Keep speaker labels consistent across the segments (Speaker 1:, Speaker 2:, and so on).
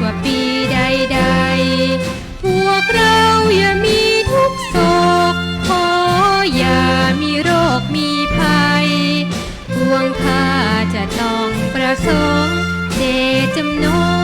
Speaker 1: กว่าปีใดๆ พวกเราอย่ามีทุกโศก ขออย่ามีโรคมีภัยพวงข้าจะต้องประสงค์เจตจำนง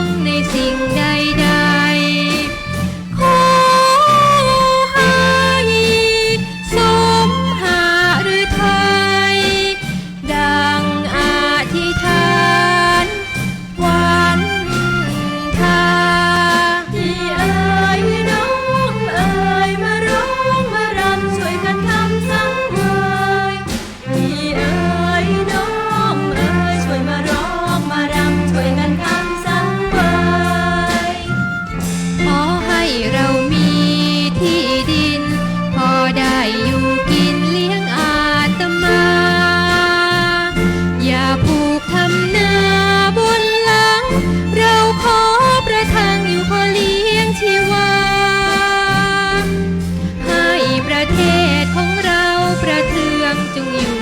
Speaker 1: you.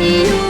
Speaker 1: you.